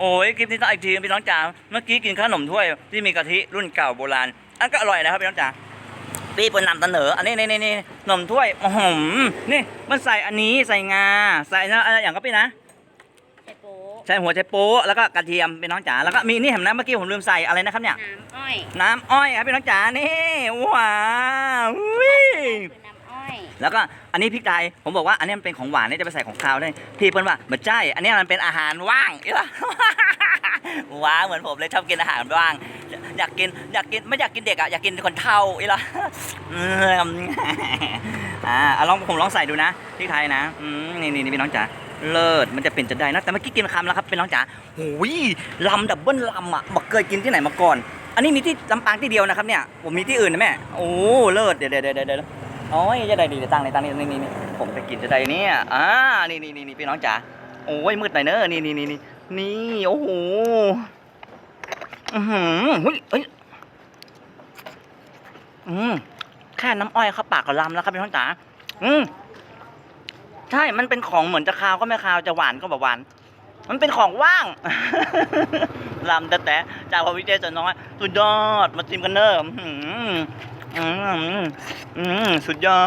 โอ้ยคลิปนี้ต้องอีกทีพี่น้องจ๋าเมื่อกี้กินขนมถ้วยที่มีกะทิรุ่นเก่าโบราณ อันก็อร่อยนะครับพี่น้องจ๋าพี่เปิดนำเสนออันนี้นี่นี่นี่ขนมถ้วยโอ้โหนี่มันใส่อันนี้ใส่งาใส่นะอะไรอย่างก็พี่นะไข่โป๊ใส่หัวไชโป๊ะแล้วก็กระเทียมพี่น้องจ๋าแล้วก็มีนี่เห็นไหมเมื่อกี้ผมลืมใส่อะไรนะครับเนี่ยน้ำอ้อยน้ำอ้อยครับพี่น้องจ๋านี่ว้าว แล้วก็อันนี้พริกไทยผมบอกว่าอันนี้มันเป็นของหวานนี่จะไปใส่ของคาวได้ พี่เปิ้ลว่าเหมือนใช่อันนี้มันเป็นอาหารว่างอีหละว้างเหมือนผมเลยชอบกินอาหารว่าง อยากกินอยากกินไม่อยากกินเด็กอะอยากกินคนเฒ่าอีหละอืมอ่าลองผมลองใส่ดูนะพริกไทยนะอืมนี่นี่นี่พี่น้องจ๋าเลิศมันจะเป็นจะได้นะแต่เมื่อกี้กินคำแล้วครับพี่น้องจ๋าหูยลำดับเบิ้ลลำอะบอกเคยกินที่ไหนมาก่อน อันนี้มีที่ลำปางที่เดียวนะครับเนี่ยผมมีที่อื่นนะแม่โอ้เลิศเดี๋ยวเดี๋ยวเดี๋ยวเดี๋ยว โอ้ยจะได้ดีเลยตั้งในตั้งนี่นี่นี่ผมจะกินจะได้เนี่ยอ่านี่นี่นี่นี่พี่น้องจ๋าโอ้ยมืดหน่อยเนอะนี่นี่นี่นี่นี่โอ้โหอือหือเฮ้ยเฮ้ยอืมแค่น้ำอ้อยเข้าปากก็ลำแล้วครับพี่น้องจ๋าอืมใช่มันเป็นของเหมือนจะคาวก็ไม่คาวจะหวานก็แบบหวาน มันเป็นของว่าง ลำแต่แต่จากพอวิเจจะน้อยสุดยอดมาชิมกันเนอะอื้อหืออืมอืมสุดยอ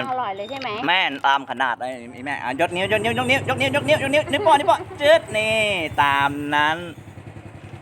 ด อร่อยเลยใช่ไหมแม่นตามขนาดเลยแม่อะยกนิ้วยกนิ้วยกนิ้วยกนิ้วยกนิ้วยกนิ้วยกนิ้วนิ้วโป้งนิ้วโป้งจืดนี่ตามนั้น